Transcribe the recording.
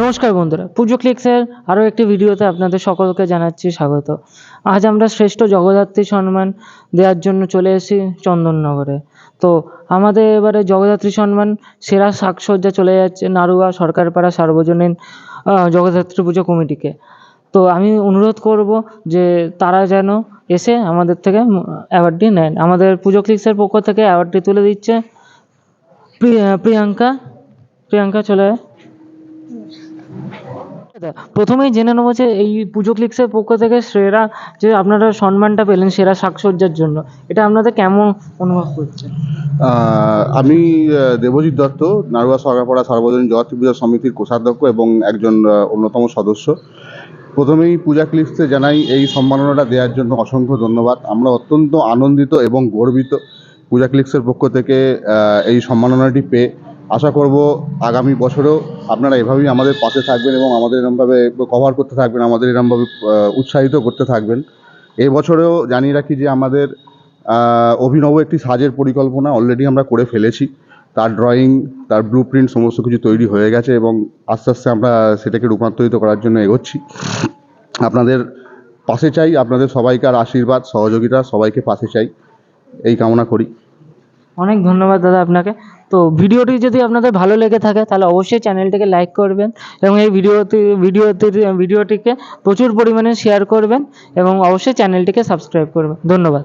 নমস্কার বন্ধুরা, পুজো ক্লিক্সের আরও একটি ভিডিওতে আপনাদের সকলকে জানাচ্ছি স্বাগত। আজ আমরা শ্রেষ্ঠ জগদ্ধাত্রী সম্মান দেওয়ার জন্য চলে এসেছি চন্দননগরে। তো আমাদের এবারে জগদ্ধাত্রী সম্মান সেরা শাকসজ্জা চলে যাচ্ছে নাড়ুয়া সরকারপাড়া সার্বজনীন জগদ্ধাত্রী পুজো কমিটিকে। তো আমি অনুরোধ করব যে তারা যেন এসে আমাদের থেকে অ্যাওয়ার্ডটি নেন। আমাদের পুজো ক্লিক্সের পক্ষ থেকে অ্যাওয়ার্ডটি তুলে দিচ্ছে প্রিয়াঙ্কা প্রিয়াঙ্কা চলে প্রথমেই জেনে নেব যে এই পুজো ক্লিক্সের পক্ষ থেকে সেরা যে আপনারা সম্মানটা পেলেন সেরা সাজসজ্জার জন্য, এটা আপনাদের কেমন অনুভব করছেন আমি দেবজিৎ দত্ত, নারুয়া সরকারপাড়া সার্বজনীন জগত্রী পূজা সমিতির কোষাধ্যক্ষ এবং একজন অন্যতম সদস্য। প্রথমেই পূজা ক্লিপসে জানাই এই সম্মাননাটা দেওয়ার জন্য অসংখ্য ধন্যবাদ। আমরা অত্যন্ত আনন্দিত এবং গর্বিত পূজা ক্লিপসের পক্ষ থেকে এই সম্মাননাটি পেয়ে আশা করব আগামী বছরেও আপনারা এভাবেই আমাদের পাশে থাকবেন এবং আমাদের এরমভাবে কভার করতে থাকবেন, আমাদের এরমভাবে উৎসাহিত করতে থাকবেন। এই বছরেও জানিয়ে রাখি যে আমাদের অভিনব একটি সাজের পরিকল্পনা অলরেডি আমরা করে ফেলেছি। তার ড্রয়িং তার ব্লু প্রিন্ট সমস্ত কিছু তৈরি হয়ে গেছে এবং আস্তে আস্তে আমরা সেটাকে রূপান্তরিত করার জন্য এগোচ্ছি। আপনাদের পাশে চাই, আপনাদের সবাইকার আশীর্বাদ, সহযোগিতা, সবাইকে পাশে চাই। এই কামনা করি। অনেক ধন্যবাদ দাদা আপনাকে। তো ভিডিওটি যদি আপনাদের ভালো লেগে থাকে, তাহলে অবশ্যই চ্যানেলটিকে লাইক করবেন এবং এই ভিডিওটি ভিডিওটি, ভিডিওটিকে প্রচুর পরিমাণে শেয়ার করবেন এবং অবশ্যই চ্যানেলটিকে সাবস্ক্রাইব করবেন। ধন্যবাদ।